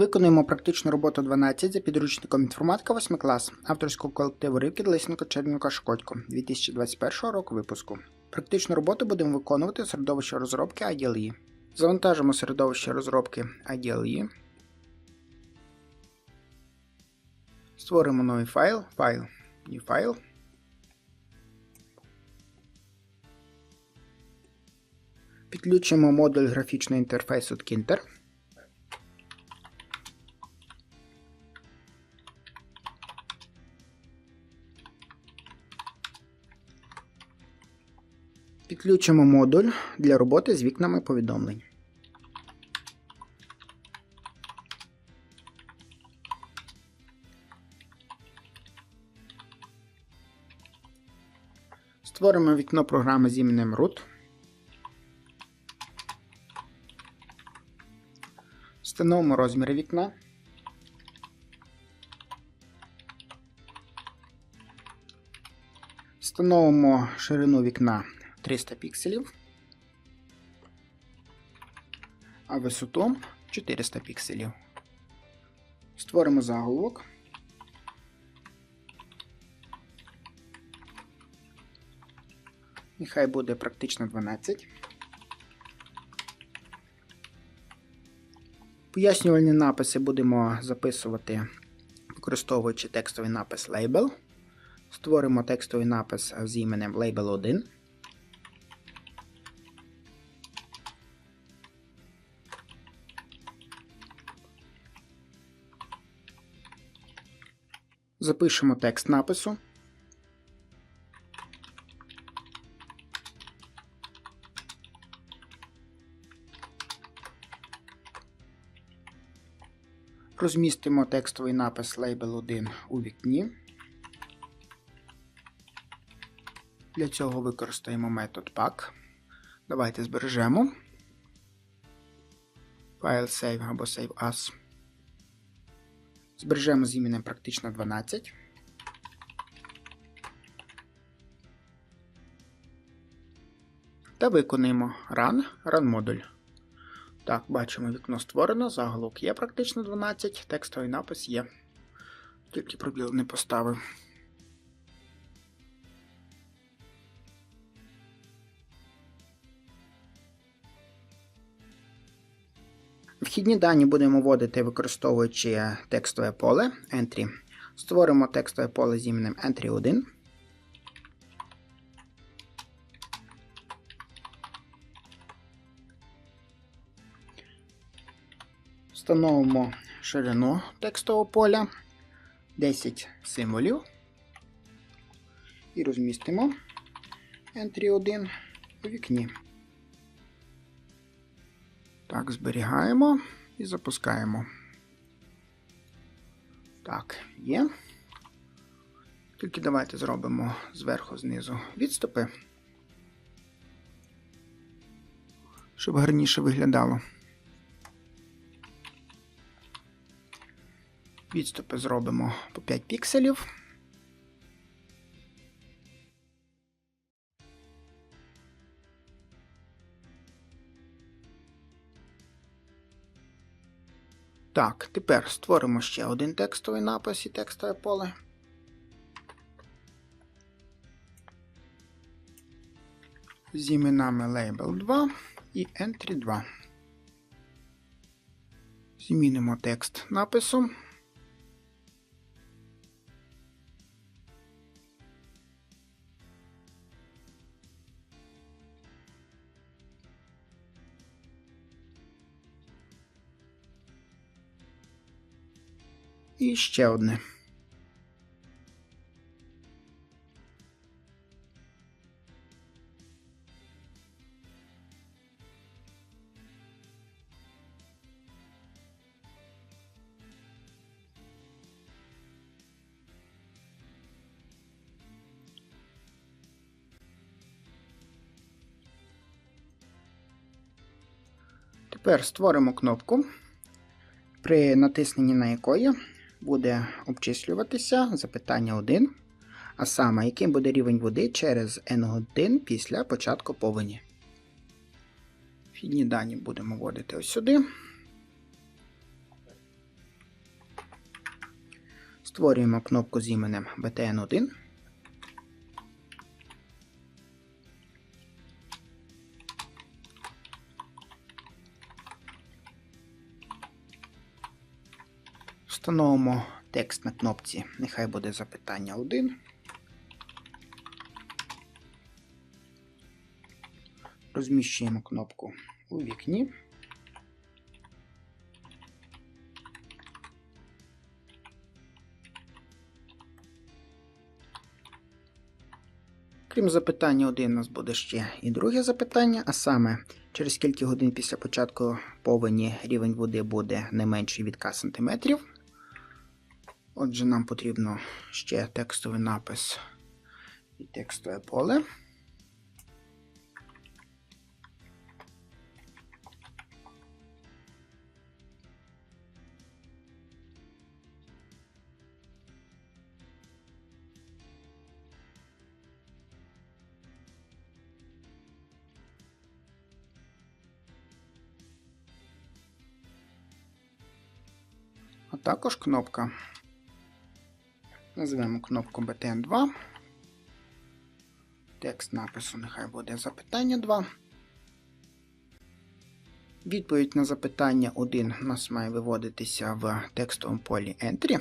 Виконуємо практичну роботу 12 за підручником інформатика 8 клас авторського колективу Ривкіт Лисенко Черненко Шкодько 2021 року випуску. Практичну роботу будемо виконувати у середовищі розробки IDLE. Завантажимо середовище розробки IDLE. Створимо новий файл. Файл. New файл. Підключимо модуль графічного інтерфейсу Tkinter. Підключимо модуль для роботи з вікнами повідомлень. Створимо вікно програми з іменем root. Встановимо розміри вікна. Встановимо ширину вікна 300 пікселів, а висоту 400 пікселів. Створимо заголовок. Нехай буде практично 12. Пояснювальні написи будемо записувати, використовуючи текстовий напис Label. Створимо текстовий напис з іменем Label 1. Запишемо текст напису. Розмістимо текстовий напис Label 1 у вікні. Для цього використаємо метод pack. Давайте збережемо. Файл save або save as. Збережемо з іменем практично 12. Та виконуємо run, run модуль. Так, бачимо, вікно створено, заголовок є практично 12, текстовий напис є. Тільки пробіл не поставив. Вхідні дані будемо вводити, використовуючи текстове поле Entry. Створимо текстове поле з іменем Entry1. Встановимо ширину текстового поля 10 символів і розмістимо Entry1 у вікні. Так, зберігаємо і запускаємо. Так, є. Тільки давайте зробимо зверху знизу відступи, щоб гарніше виглядало. Відступи зробимо по 5 пікселів. Так, тепер створимо ще один текстовий напис і текстове поле. З іменами Label 2 і Entry 2. Змінимо текст напису. І ще одне. Тепер створимо кнопку, при натисненні на якої буде обчислюватися запитання 1. А саме, яким буде рівень води через N1 після початку повені. Вхідні дані будемо вводити ось сюди. Створюємо кнопку з іменем BTN1. Встановимо текст на кнопці, нехай буде запитання 1. Розміщуємо кнопку у вікні. Крім запитання 1, у нас буде ще і друге запитання, а саме, через скільки годин після початку повені рівень води буде не менший від К сантиметрів. Отже, нам потрібно ще текстовий напис і текстове поле. А також кнопка. Назвемо кнопку BTN2. Текст напису нехай буде запитання 2. Відповідь на запитання 1 у нас має виводитися в текстовому полі Entry.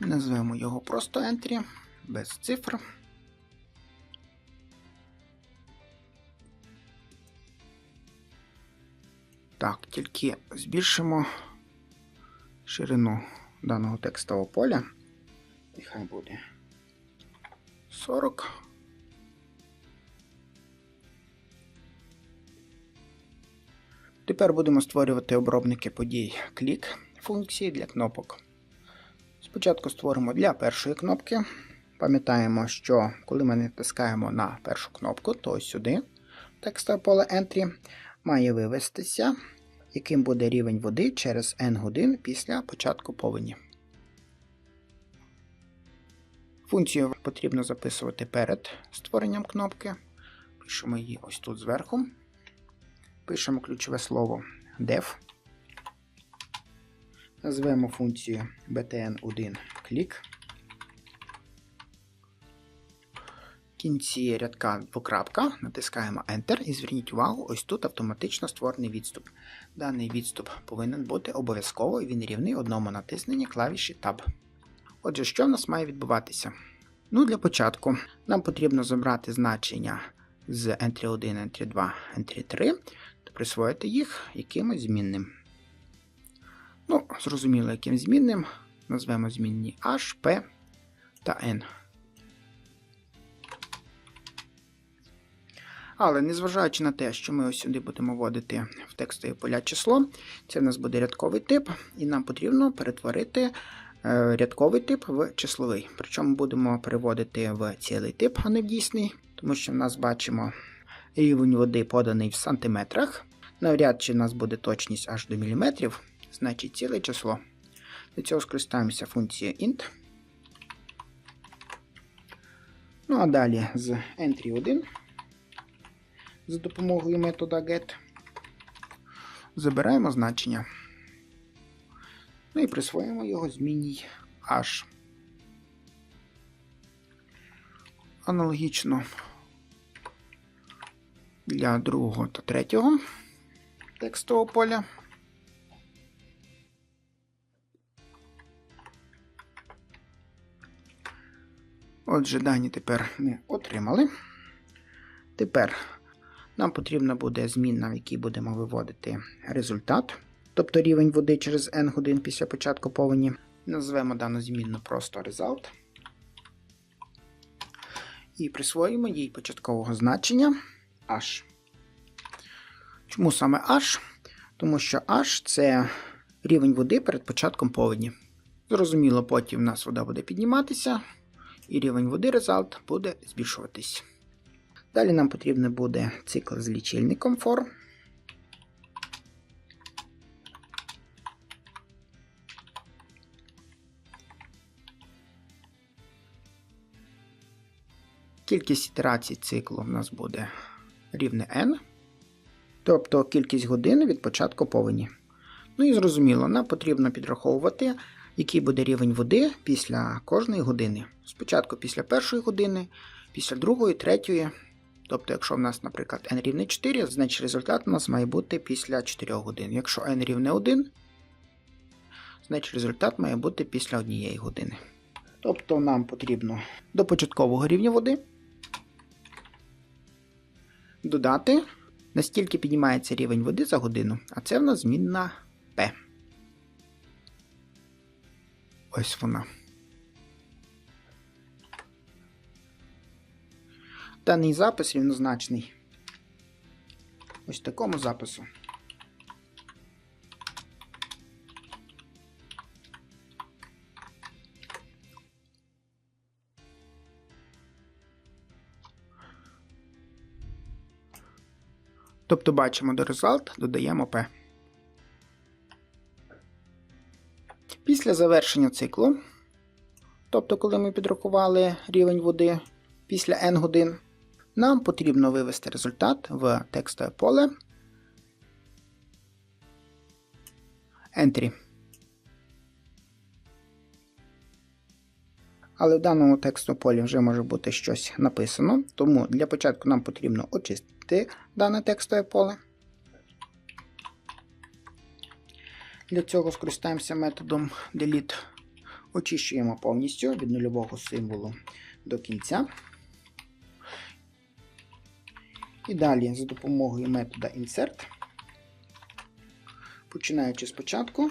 Назвемо його просто Entry, без цифр. Так, тільки збільшимо ширину даного текстового поля. Нехай буде 40. Тепер будемо створювати обробники подій клік функції для кнопок. Спочатку створимо для першої кнопки. Пам'ятаємо, що коли ми натискаємо на першу кнопку, то ось сюди текстове поле Entry має вивестися, яким буде рівень води через N годин після початку повені. Функцію потрібно записувати перед створенням кнопки. Пишемо її ось тут зверху. Пишемо ключове слово def. Назвемо функцію btn1 кінці рядка двокрапка натискаємо Enter і зверніть увагу, ось тут автоматично створений відступ. Даний відступ повинен бути обов'язково і він рівний одному натисненні клавіші Tab. Отже, що в нас має відбуватися? Ну, Для початку нам потрібно забрати значення з Entry 1, Entry 2, Entry 3 та присвоїти їх якимось змінним. Ну, зрозуміло, яким змінним. Назвемо змінні H, P та N. Але незважаючи на те, що ми ось сюди будемо вводити в текстові поля число, це в нас буде рядковий тип, і нам потрібно перетворити е, рядковий тип в числовий. Причому будемо переводити в цілий тип, а не в дійсний, тому що в нас бачимо рівень води поданий в сантиметрах. Навряд чи в нас буде точність аж до міліметрів, значить ціле число. Для цього скористаємося функцією int. Ну а далі з entry 1 за допомогою метода get. Забираємо значення. Ну і присвоїмо його змінній h. Аналогічно для другого та третього текстового поля. Отже, дані тепер ми отримали. Тепер нам потрібна буде змінна, в якій будемо виводити результат, тобто рівень води через n годин після початку повені. Назвемо дану змінну просто result. І присвоїмо їй початкового значення h. Чому саме h? Тому що h це рівень води перед початком повені. Зрозуміло, потім в нас вода буде підніматися, і рівень води result буде збільшуватись. Далі нам потрібен буде цикл з лічильником for. Кількість ітерацій циклу в нас буде рівне n, тобто кількість годин від початку повені. Ну і зрозуміло, нам потрібно підраховувати, який буде рівень води після кожної години. Спочатку після першої години, після другої, третьої. Тобто, якщо в нас, наприклад, n рівне 4, значить результат у нас має бути після 4 годин. Якщо n рівне 1, значить результат має бути після 1 години. Тобто нам потрібно до початкового рівня води додати, настільки піднімається рівень води за годину, а це в нас змінна P. Ось вона. Даний запис рівнозначний ось такому запису. Тобто бачимо до result, додаємо P. Після завершення циклу, тобто коли ми підрахували рівень води після n годин, нам потрібно вивести результат в текстове поле Entry. Але в даному текстовому полі вже може бути щось написано, тому для початку нам потрібно очистити дане текстове поле. Для цього скористаємося методом delete. Очищуємо повністю від нульового символу до кінця. І далі за допомогою метода insert, починаючи спочатку,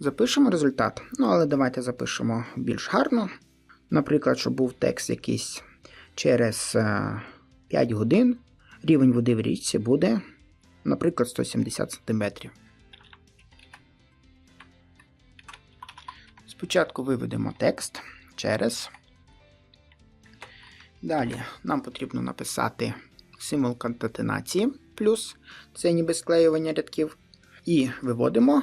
запишемо результат. Ну, але давайте запишемо більш гарно. Наприклад, щоб був текст якийсь через 5 годин, рівень води в річці буде, наприклад, 170 см. Спочатку виведемо текст через. Далі нам потрібно написати символ конкатенації плюс це ніби склеювання рядків. І виводимо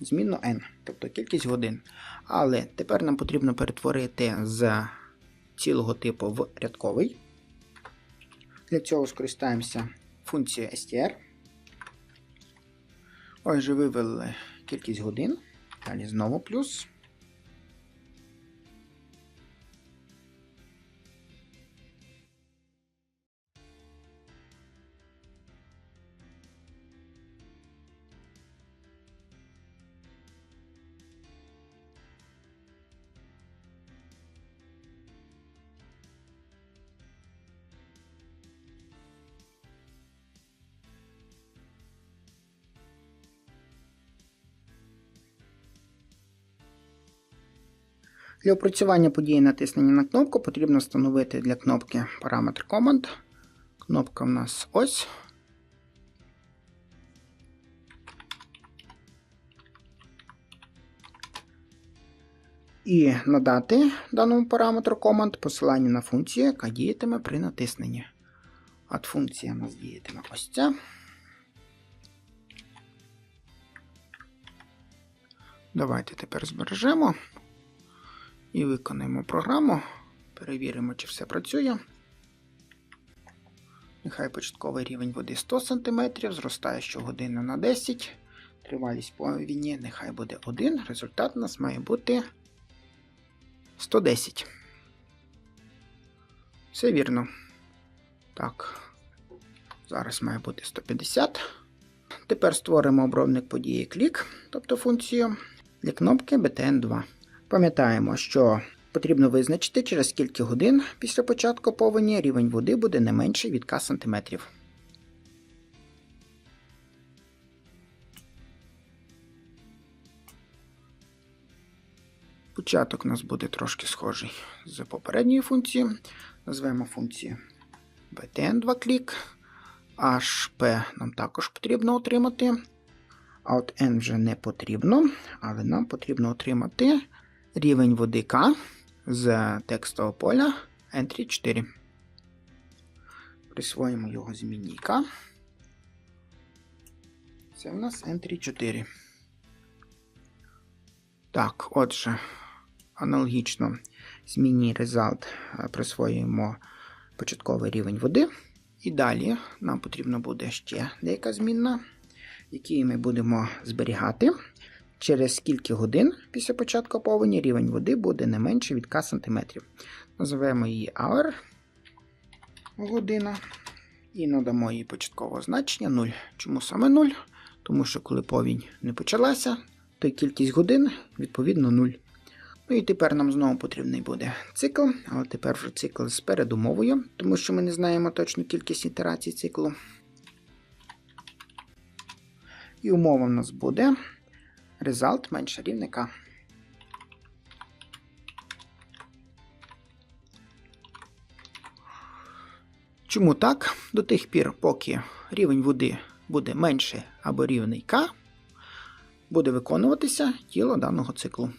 змінну n, тобто кількість годин. Але тепер нам потрібно перетворити з цілого типу в рядковий. Для цього скористаємося функцією str. Ось же вивели кількість годин. Далі знову плюс. Для опрацювання події натиснення на кнопку потрібно встановити для кнопки параметр команд. Кнопка в нас ось. І надати даному параметру команд посилання на функцію, яка діятиме при натисненні. От функція у нас діятиме ось ця. Давайте тепер збережемо і виконаємо програму. Перевіримо, чи все працює. Нехай початковий рівень води 100 см, зростає щогодини на 10 Тривалість повіні нехай буде 1. Результат у нас має бути 110. Все вірно. Так. Зараз має бути 150. Тепер створимо обробник події клік, тобто функцію для кнопки BTN2. Пам'ятаємо, що потрібно визначити, через скільки годин після початку повені рівень води буде не менший від К сантиметрів. Початок у нас буде трошки схожий з попередньою функцією. Назвемо функцію btn2 клік. HP нам також потрібно отримати. А от N вже не потрібно, але нам потрібно отримати рівень води К з текстового поля Entry 4. Присвоїмо його змінній К. Це в нас Entry 4. Так, отже, аналогічно змінній result присвоюємо початковий рівень води. І далі нам потрібно буде ще деяка змінна. який ми будемо зберігати. Через скільки годин після початку повені рівень води буде не менше від К сантиметрів. Називаємо її hour година і надамо їй початкового значення 0. Чому саме 0? Тому що коли повінь не почалася, то кількість годин відповідно 0. Ну і тепер нам знову потрібний буде цикл, але тепер вже цикл з передумовою, тому що ми не знаємо точну кількість ітерацій циклу. І умова в нас буде result менше рівника. Чому так? До тих пір, поки рівень води буде менше або рівний К, буде виконуватися тіло даного циклу.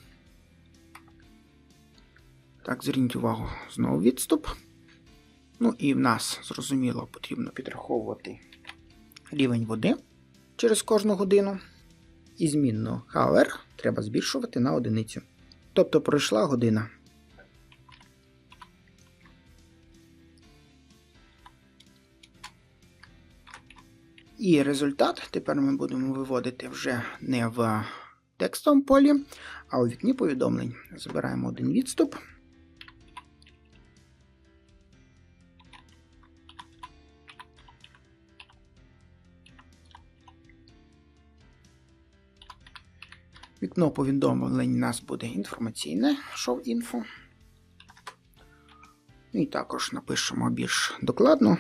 Так, зверніть увагу, знову відступ. Ну і в нас, зрозуміло, потрібно підраховувати рівень води через кожну годину. І змінну hour треба збільшувати на одиницю. Тобто пройшла година. І результат тепер ми будемо виводити вже не в текстовому полі, а у вікні повідомлень. Забираємо один відступ. Вікно повідомлень у нас буде інформаційне, info. І також напишемо більш докладно.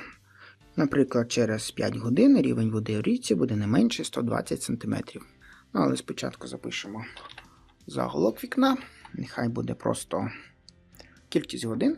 Наприклад, через 5 годин рівень води в річці буде не менше 120 см. Ну, але спочатку запишемо заголовок вікна. Нехай буде просто кількість годин.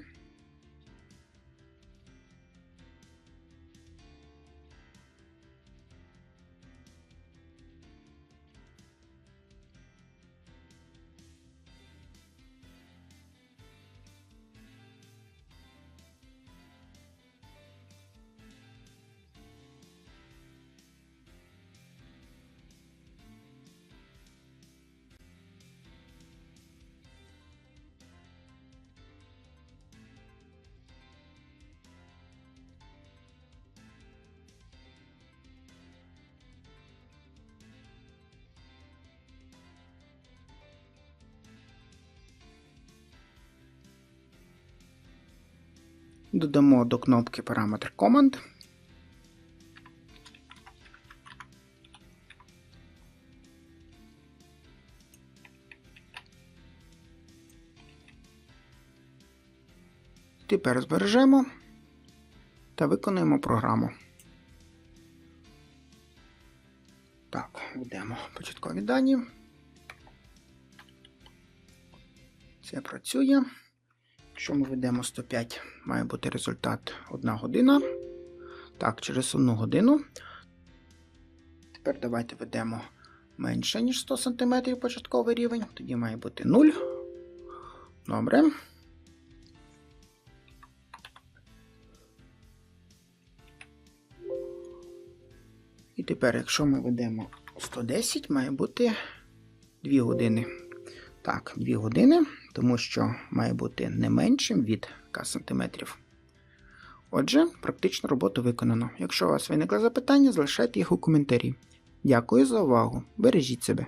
Додамо до кнопки параметр команд. Тепер збережемо та виконуємо програму. Так, введемо початкові дані. Це працює. Якщо ми ведемо 105, має бути результат 1 година. Так, через 1 годину. Тепер давайте ведемо менше, ніж 100 см початковий рівень. Тоді має бути 0. Добре. І тепер, якщо ми ведемо 110, має бути 2 години. Так, 2 години, тому що має бути не меншим від К сантиметрів. Отже, практичну роботу виконано. Якщо у вас виникли запитання, залишайте їх у коментарі. Дякую за увагу. Бережіть себе.